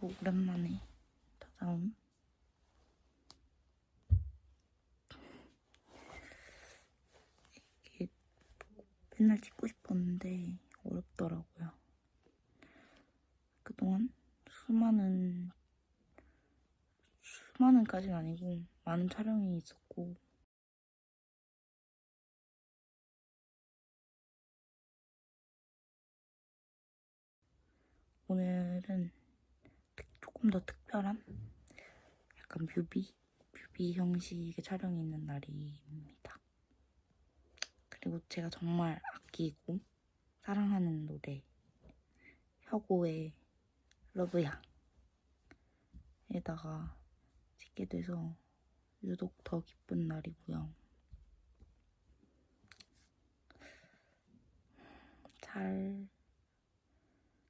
아이고 오랜만에 찾아온 이게 맨날 찍고 싶었는데 어렵더라고요. 그동안 수많은 수많은까지는 아니고 많은 촬영이 있었고 오늘은 특- 조금 더 특별한 약간 뮤비 뮤비 형식의 촬영이 있는 날입니다. 그리고 제가 정말 아끼고 사랑하는 노래 혁오의 러브야 에다가 찍게 돼서 유독 더 기쁜 날이고요. 잘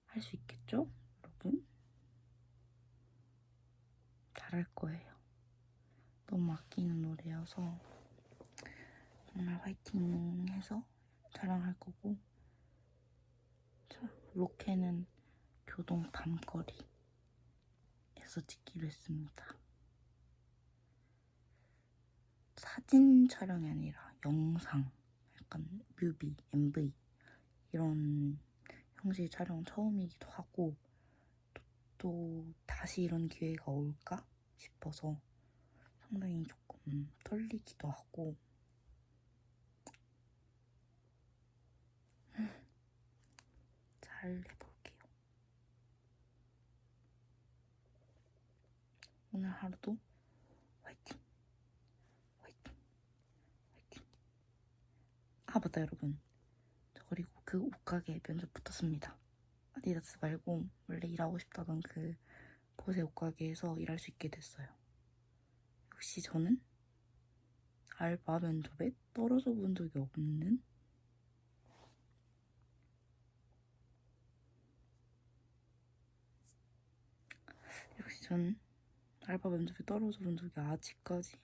할 수 있겠죠, 여러분? 잘할 거예요. 너무 아끼는 노래여서 정말 화이팅 해서 촬영할 거고 저 로케는 교동 밤거리에서 찍기로 했습니다. 사진 촬영이 아니라 영상, 약간 뮤비, MV 이런 형식의 촬영 처음이기도 하고 또, 또 다시 이런 기회가 올까 싶어서 상당히 조금 떨리기도 하고 잘 해볼게요. 오늘 하루도 화이팅! 화이팅! 화이팅! 아 맞다 여러분 저 그리고 그 옷가게 면접 붙었습니다. 아디다스 말고 원래 일하고 싶다던 그 보세 옷가게에서 일할 수 있게 됐어요. 역시 저는 알바 면접에 떨어져 본 적이 없는 역시 저는 알바 면접에 떨어져 본 적이 아직까지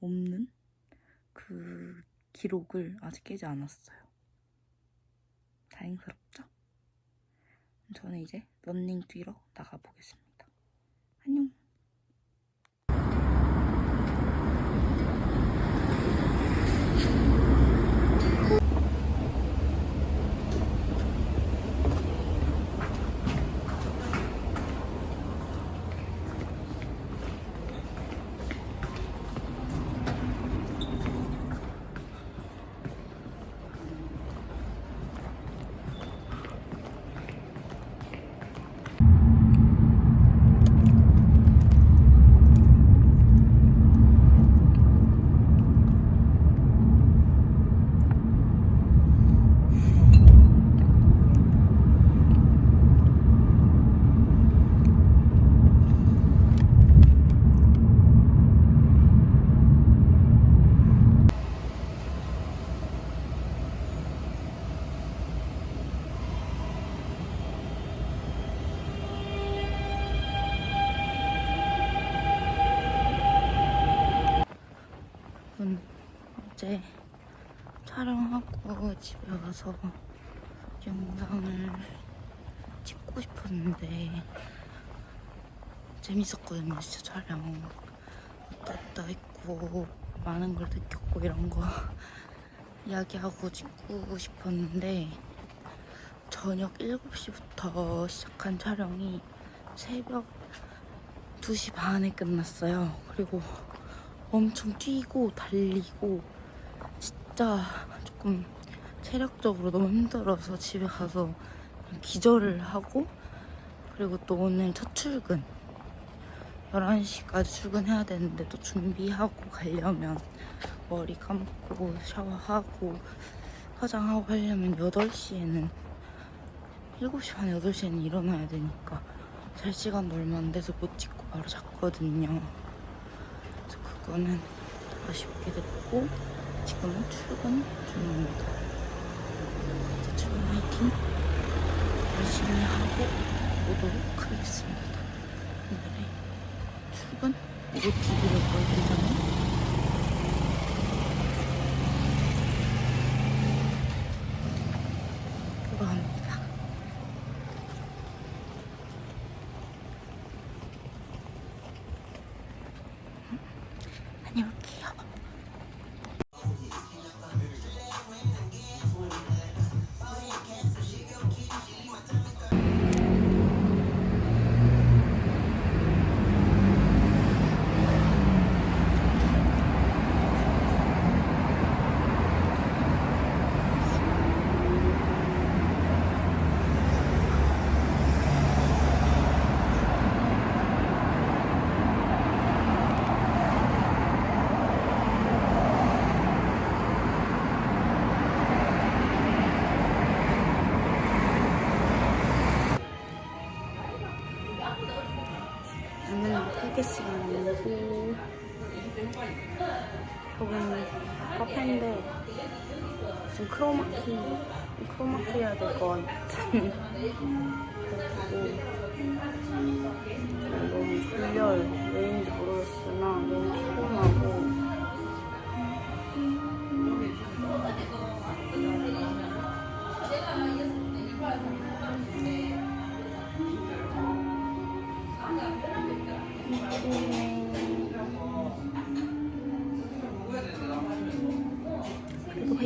없는 그 기록을 아직 깨지 않았어요. 다행스럽죠? 저는 이제 런닝 뛰러 나가보겠습니다. 안녕! 여러분 어제 촬영하고 집에 와서 영상을 찍고 싶었는데 재밌었거든요. 진짜 촬영. 왔다 했고 많은 걸 느꼈고 이런 거 이야기하고 찍고 싶었는데 저녁 7시부터 시작한 촬영이 새벽 2시 반에 끝났어요. 그리고 엄청 뛰고 달리고 진짜 조금 체력적으로 너무 힘들어서 집에 가서 기절을 하고 그리고 또 오늘 첫 출근. 11시까지 출근해야 되는데 또 준비하고 가려면 머리 감고 샤워하고 화장하고 하려면 8시에는 7시 반 8시에는 일어나야 되니까 잘 시간도 얼마 안 돼서 못 찍고 바로 잤거든요. 그래서 그거는 아쉽게 됐고 지금은 출근 중입니다. 이제 출근 화이팅 열심히 하고 오도록 하겠습니다. 오늘의 출근 OOTD를 보여드리자면 그 여기는 카페인데 지금 크로마키 크로마키 해야 될 것 같은 너무 졸려요. 왜인지 모르겠으나 너무 피곤하고. 그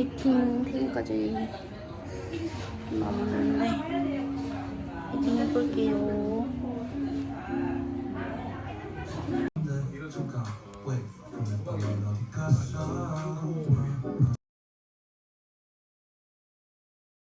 화이팅. 퇴근까지 남았는데 화이팅 해볼게요